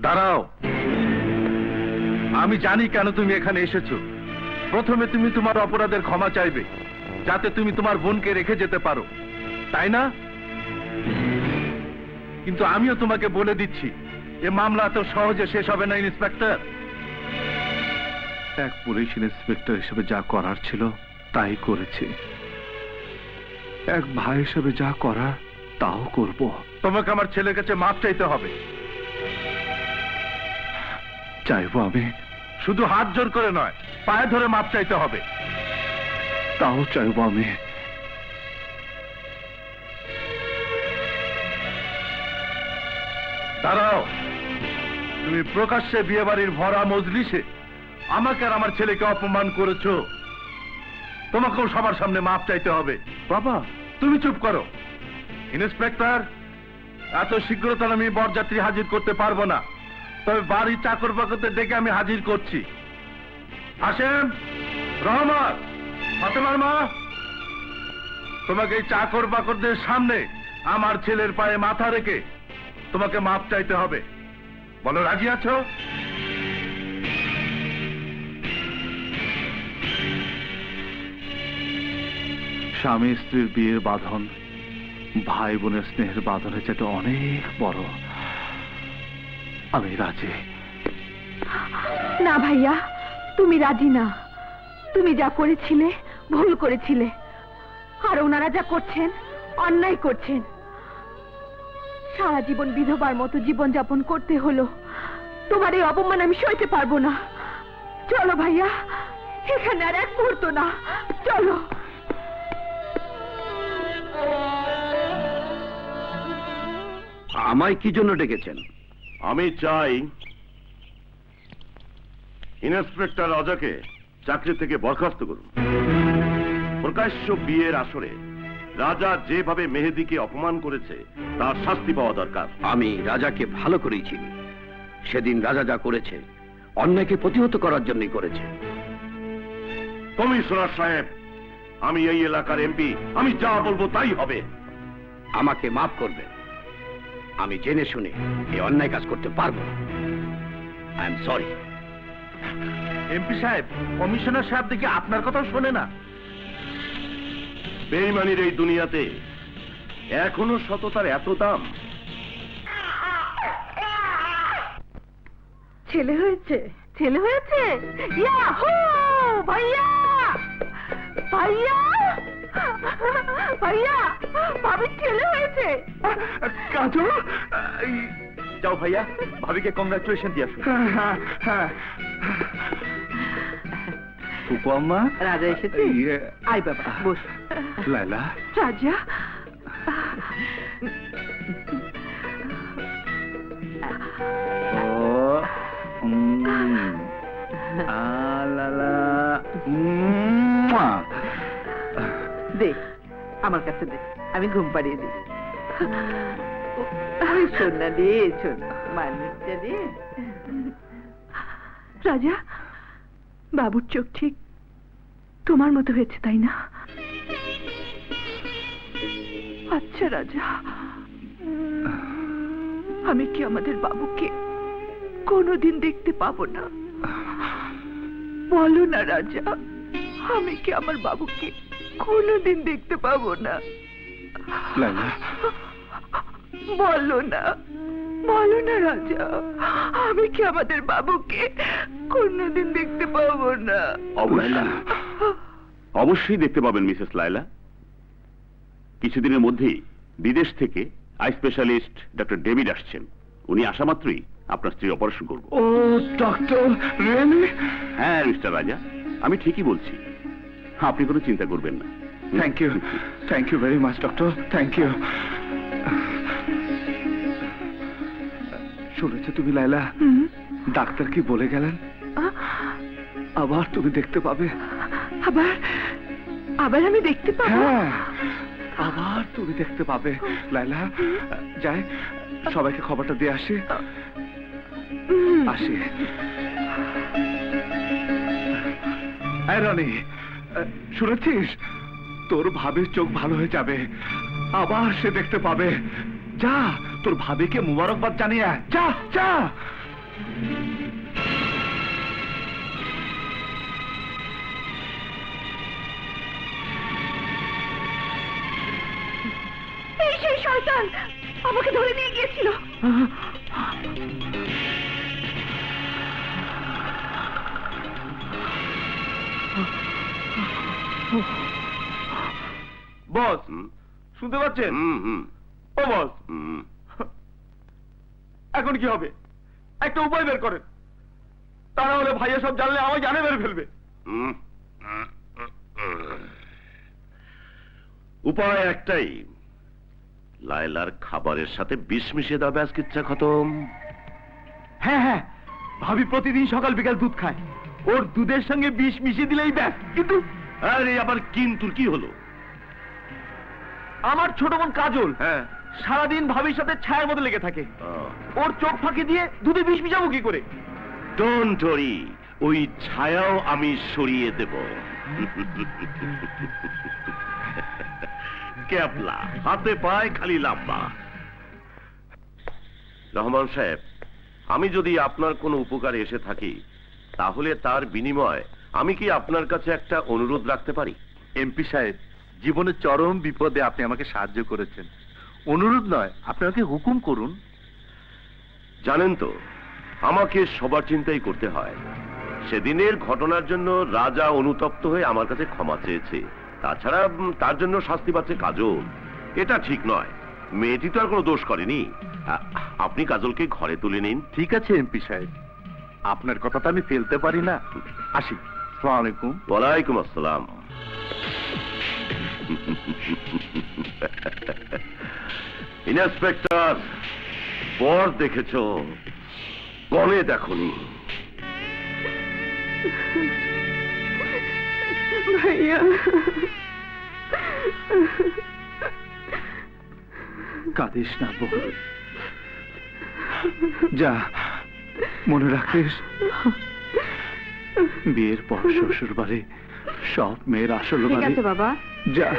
দাঁড়াও। আমি জানি কেন তুমি এখানে এসেছ। প্রথমে তুমি তোমার অপরাধের ক্ষমা চাইবে যাতে তুমি তোমার বোনকে রেখে যেতে পারো। তাই না? কিন্তু আমিও তোমাকে বলে দিচ্ছি এ মামলা তো সহজে শেষ হবে না ইন্সপেক্টর। এক পুলিশ ইন্সপেক্টর হিসেবে যা করার ছিল তাই করেছি। এক ভাই হিসেবে যা করার তাও করব। তোমাকে আমার ছেলের কাছে মাপ চাইতে হবে। চাইব আমি শুধু হাত জোর করে নয় পায়ে ধরে মাপ চাইতে হবে। তাও চাইব আমি দাঁড়াও তুমি প্রকাশ্যে বিয়ে বাড়ির ভরা মজলিসে আমাকে আর আমার ছেলেকে অপমান করেছ। তোমাকেও সবার সামনে মাপ চাইতে হবে। বাবা। তুমি চুপ করো। ইন্সপেক্টর এত শীঘ্রতার আমি বরযাত্রী হাজির করতে পারব না। তবে বাড়ির চাকর বাকরদের ডেকে আমি হাজির করছি। আসেন রহমান ফাতেমার মা। তোমাকে এই চাকর বাকরদের সামনে আমার ছেলের পায়ে মাথা রেখে তোমাকে মাপ চাইতে হবে। বলো, রাজি আছো? স্বামী স্ত্রীর বিয়ের বাঁধন, ভাই বোনের স্নেহের বাঁধনের চাইতে অনেক বড়। আমি রাজি না ভাইয়া তুমি রাজি না। তুমি যা করেছিলে ভুল করেছিলে। আর ওনারা যা করছেন অন্যায় করছেন। সারা জীবন বিধবার মতো জীবন যাপন করতে হলো। তোমার এই অপমান আমি সইতে পারব না। চলো ভাইয়া এখানে আর এক মুহূর্ত না। চলো। আমায় কি জন্য ডেকেছেন? আমি চাই ইন্সপেক্টর অজাকে চাকরি থেকে বরখাস্ত করুন। প্রকাশ্য বিয়ের আসরে রাজা যেভাবে মেহেদিকে অপমান করেছে তার শাস্তি পাওয়া দরকার। আমি রাজাকে ভালো করেই চিনি। সেদিন রাজা যা করেছে অন্যায়কে প্রতিহত করার জন্যই করেছে। কমিশনার সাহেব আমি এই এলাকার এমপি আমি যা বলব তাই হবে। আমাকে মাফ করবে আমি জেনে শুনে এই অন্যায় কাজ করতে পারব। আই এম সরি এমপি সাহেব কমিশনার সাহেব দেখে আপনার কথাও শোনে না। বেইমানির এই দুনিয়াতে এখনও সততার এত দাম। ছেলে হয়েছে ছেলে হয়েছে? ইয়াহু ভাইয়া! ভাইয়া! ভাইয়া! ভাবির ছেলে হয়েছে। কাজু? যাও ভাইয়া ভাবিকে কংগ্রাচুলেশন দিয়ে আসো ফুপু আম্মা রাজা এসেছে? আয় বাবা বস। লাইলা রাজা। দে আমার কাছে দে। আমি ঘুম পাড়িয়ে দিই। ওই শোন না শোন। রাজা, বাবুর চোখ ঠিক তোমার মতো হয়েছে, তাই না? আচ্ছা রাজা। আমি কি আমাদের বাবুকে কোনোদিন দেখতে পাবো না? বলো না, রাজা। আমি কি আমার বাবুকে কোনোদিন দেখতে পাবো না? লাইলা বলো না বলো না রাজা আমি কি আমাদের বাবুকে কোনোদিন দেখতে পাবো না? অবশ্যই। অবশ্যই দেখতে পাবেন মিসেস লায়লা। কিছুদিনের মধ্যেই বিদেশ থেকে আই স্পেশালিস্ট ডক্টর ডেভিড আসছেন। উনি আসা মাত্রই আপনার স্ত্রী অপারেশন করব। Oh doctor really? হ্যাঁ মিস্টার রাজা আমি ঠিকই বলছি। আপনি কোনো চিন্তা করবেন না। Thank you thank you very much doctor thank you শুনেছো তুমি লাইলা ডাক্তার কি বলে গেলেন? আবার তুমি দেখতে পাবে। আবার? আবার আমি দেখতে পাবো? হ্যাঁ। আবার তুমি দেখতে পাবে লাইলা যাই সবাইকে খবরটা দিয়ে আসি। আসি। রনি শুনেছিস? তোর ভাবির চোখ ভালো হয়ে যাবে। আবার সে দেখতে পাবে। যা তোর ভাবিকে মুবারকবাদ জানিয়ে যা যা! এই সেই শয়তান আমাকে ধরে নিয়ে গিয়েছিল। শুনতে পাচ্ছেন? হুম, হুম, ও বস। হুম। এখন কি হবে? একটা উপায় বের করেন। তা না হলে ভাইয়া সব জানলে আমায় জানে মেরে ফেলবে। উপায় একটাই। লায়লার খাবারের সাথে বিষ মিশিয়ে দাও ব্যাস কিচ্ছা খতম। হ্যাঁ হ্যাঁ। ভাবি প্রতিদিন সকাল বিকাল দুধ খায়। ওর দুধের সঙ্গে বিষ মিশিয়ে দিলেই ব্যাস। কিন্তু আরে আবার কিন্তু কি হলো? আমার ছোট বোন কাজল হ্যাঁ। সারাদিন ভাবির সাথে ছায়ার মতো লেগে থাকে। ওর চোখ ফাঁকি দিয়ে দুধে বিষ মিশাবো কি করে? ডোন্ট ওরি ওই ছায়াও আমি সরিয়ে দেব। ক্যাপলা হাতে পায় খালি লাম্বা। রহমান সাহেব আমি যদি আপনার কোনো উপকারে এসে থাকি তাহলে তার বিনিময় আমি কি আপনার কাছে একটা অনুরোধ রাখতে পারি? এমপি সাহেব জীবনের চরম বিপদে আপনি আমাকে সাহায্য করেছেন। অনুরোধ নয় আপনি আমাকে হুকুম করুন। জানেন তো আমাকে সবার চিন্তাই করতে হয়। সেদিনের ঘটনার জন্য রাজা অনুতপ্ত হয়ে আমার কাছে ক্ষমা চেয়েছে। তাছাড়া তার জন্য শাস্তি পাচ্ছে কাজল। এটা ঠিক নয়। মেয়েটি তো আর কোনো দোষ করেনি। আপনি কাজলকে ঘরে তুলে নিন। ঠিক আছে এমপি সাহেব। আপনার কথাটা আমি ফেলতে পারি না। আসি। সালাম আলাইকুম। ওয়ালাইকুম আসসালাম। ইন্সপেক্টর বর দেখেছ? কনে দেখনি। ভাইয়া। কাঁদিস না বল যা মনে রাখিস? বিয়ের পর শ্বশুর বাড়ি সব মেয়ের আসল ঠিক আছে বাবা। जा।